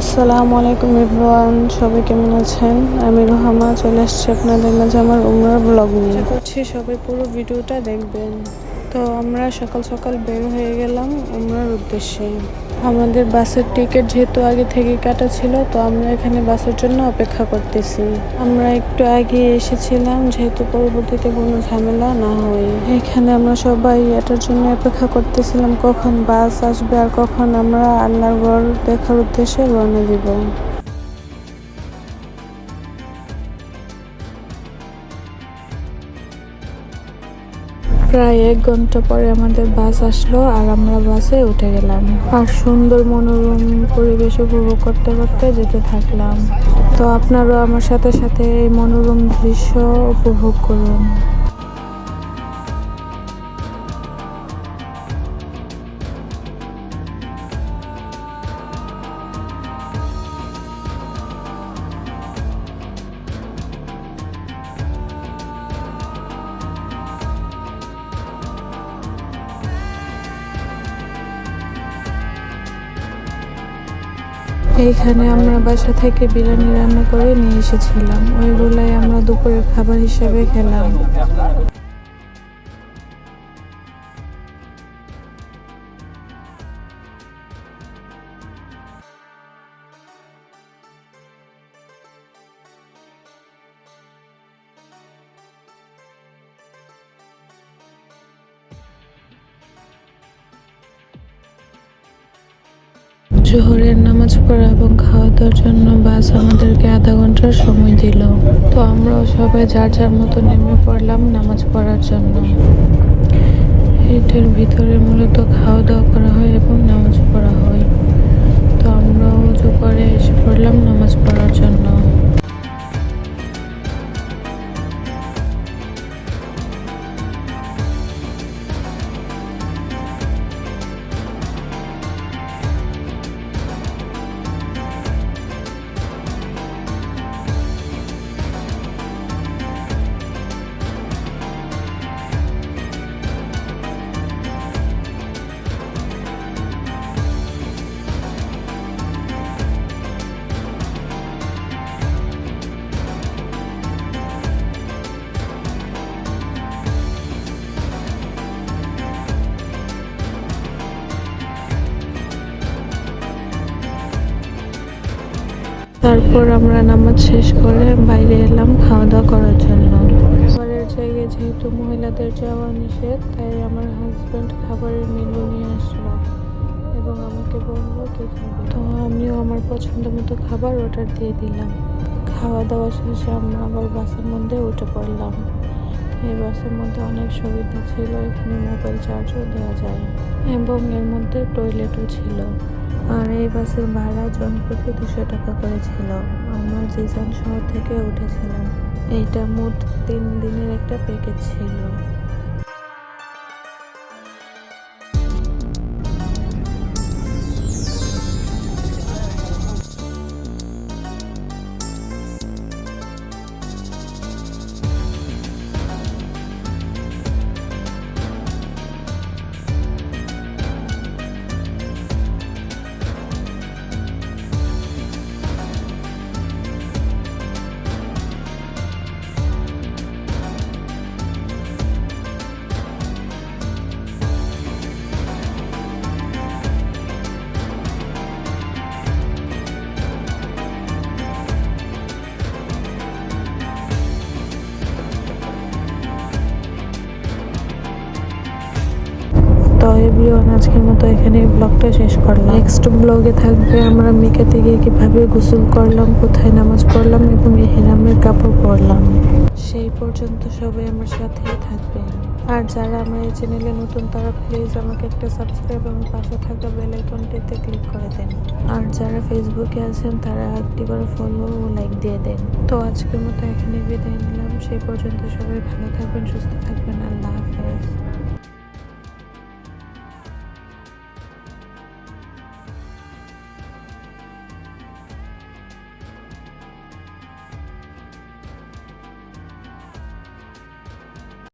আসসালামু আলাইকুম ইভান সবাই কেমন আছেন? আমি রোহামা, চলে আসছি আপনাদের মাঝে আমার উমরার ব্লগ নিয়ে। করছি সবাই পুরো ভিডিওটা দেখবেন। তো আমরা সকাল সকাল বের হয়ে গেলাম উমরার উদ্দেশ্যে। আমাদের বাসের টিকিট যেহেতু আগে থেকে কাটা ছিল, তো আমরা এখানে বাসের জন্য অপেক্ষা করতেছি। আমরা একটু আগে এসেছিলাম, যেহেতু পরবর্তীতে কোনো ঝামেলা না হয়। এখানে আমরা সবাই এটার জন্য অপেক্ষা করতেছিলাম, কখন বাস আসবে আর কখন আমরা আল্লাহর ঘর দেখার উদ্দেশ্যে রওনা দিব। প্রায় এক ঘণ্টা পরে আমাদের বাস আসলো আর আমরা বাসে উঠে গেলাম। আর সুন্দর মনোরম পরিবেশ উপভোগ করতে করতে যেতে থাকলাম। তো আপনারাও আমার সাথে সাথে এই মনোরম দৃশ্য উপভোগ করুন। এইখানে আমরা বাসা থেকে বিরিয়ানি রান্না করে নিয়ে এসেছিলাম। ওইগুলাই আমরা দুপুরের খাবার হিসাবে খেলাম। জোহরের নামাজ পড়া এবং খাওয়া দাওয়ার জন্য বাস আমাদেরকে আধা ঘণ্টার সময় দিল। তো আমরাও সবাই যার যার মতো নেমে পড়লাম নামাজ পড়ার জন্য। এটার ভিতরে মূলত খাওয়া দাওয়া করা হয় এবং নামাজ তারপর আমরা নামাজ শেষ করে বাইরে এলাম খাওয়া দাওয়া করার জন্য। খাবারের জায়গায় যেহেতু মহিলাদের যাওয়া নিষেধ, তাই আমার হাজব্যান্ড খাবারের মেনু নিয়ে আসলো এবং আমাকে বলল কি তো আমিও আমার পছন্দ মতো খাবার অর্ডার দিয়ে দিলাম। খাওয়া দাওয়া শেষে আমরা আবার বাসের মধ্যে উঠে পড়লাম। এই বাসের মধ্যে অনেক সুবিধা ছিল, এখানে মোবাইল চার্জও দেওয়া যায় এবং এর মধ্যে টয়লেটও ছিল। আর এই বাসের ভাড়া জনপ্রতি দুশো টাকা করেছিল আমরা যে যান শহর থেকে উঠেছিলাম। এইটা মোট তিন দিনের একটা প্যাকেজ ছিল। তো এভরিওয়ান আজকের মতো এখানে ব্লগটা শেষ করলাম। নেক্সট ব্লগে থাকবে আমরা মিকাতে গিয়ে কীভাবে গোসল করলাম, কোথায় নামাজ পড়লাম এবং হেরামের কাপড় পরলাম। সেই পর্যন্ত সবাই আমার সাথেই থাকবে। আর যারা আমার এই চ্যানেলে নতুন, তারা প্লিজ আমাকে একটা সাবস্ক্রাইব এবং পাশে থাকা বেল আইকনটিতে ক্লিক করে দেন। আর যারা ফেসবুকে আছেন, তারা একটি করে ফলো ও লাইক দিয়ে দেন। তো আজকের মতো এখানে বিদায় নিলাম। সেই পর্যন্ত সবাই ভালো থাকবেন, সুস্থ থাকবেন। আল্লাহ